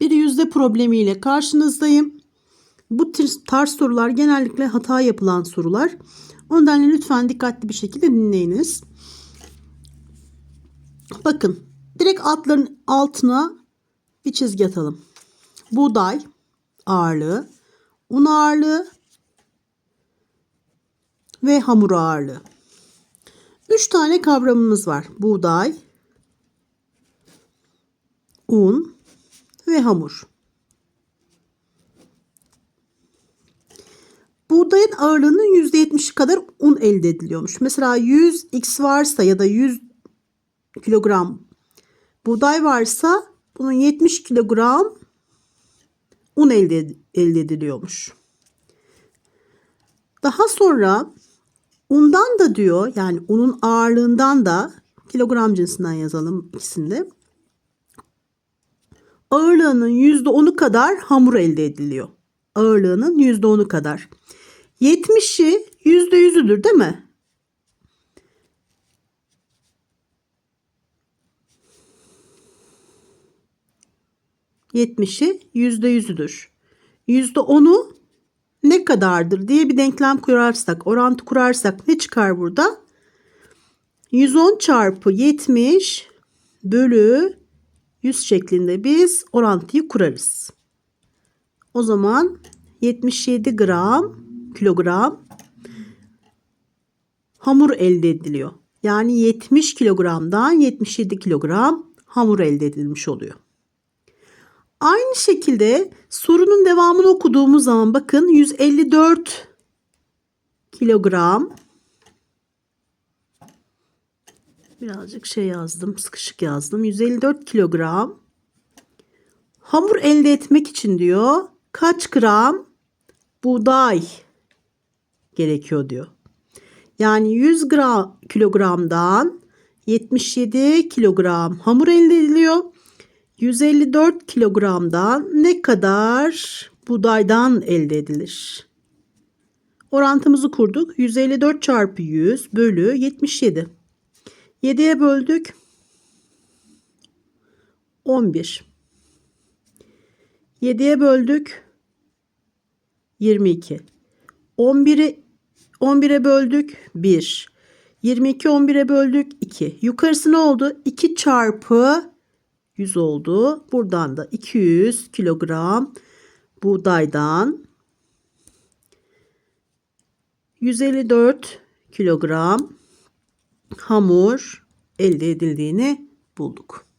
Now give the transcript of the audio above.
Bir yüzde problemiyle karşınızdayım. Bu tarz sorular genellikle hata yapılan sorular. O nedenle lütfen dikkatli bir şekilde dinleyiniz. Bakın direkt altların altına bir çizgi atalım. Buğday ağırlığı, un ağırlığı ve hamur ağırlığı. Üç tane kavramımız var. Buğday, un ve hamur. Buğdayın ağırlığının %70'i kadar un elde ediliyormuş. Mesela 100 x varsa ya da 100 kilogram buğday varsa bunun 70 kilogram un elde, elde ediliyormuş. Daha sonra undan da diyor yani unun ağırlığından da kilogram cinsinden yazalım ikisinde. Ağırlığının %10'u kadar hamur elde ediliyor. Ağırlığının %10'u kadar. 70'i %100'üdür değil mi? Yetmişi yüzde yüzüdür. Yüzde onu ne kadardır diye bir denklem kurarsak, orantı kurarsak ne çıkar burada? 110 çarpı 70 bölü 100 şeklinde biz orantıyı kurarız. O zaman 77 gram kilogram hamur elde ediliyor. Yani 70 kilogramdan 77 kilogram hamur elde edilmiş oluyor. Aynı şekilde sorunun devamını okuduğumuz zaman bakın 154 kilogram birazcık şey yazdım sıkışık yazdım 154 kilogram hamur elde etmek için diyor kaç gram buğday gerekiyor diyor. Yani 100 gram kilogramdan 77 kilogram hamur elde ediliyor. 154 kilogramdan ne kadar buğdaydan elde edilir? Orantımızı kurduk. 154 çarpı 100 bölü 77. 7'ye böldük. 11. 7'ye böldük. 22. 11'i 11'e böldük 1. 22 11'e böldük 2. Yukarısı ne oldu? 2 çarpı 100 oldu. Buradan da 200 kilogram buğdaydan 154 kilogram hamur elde edildiğini bulduk.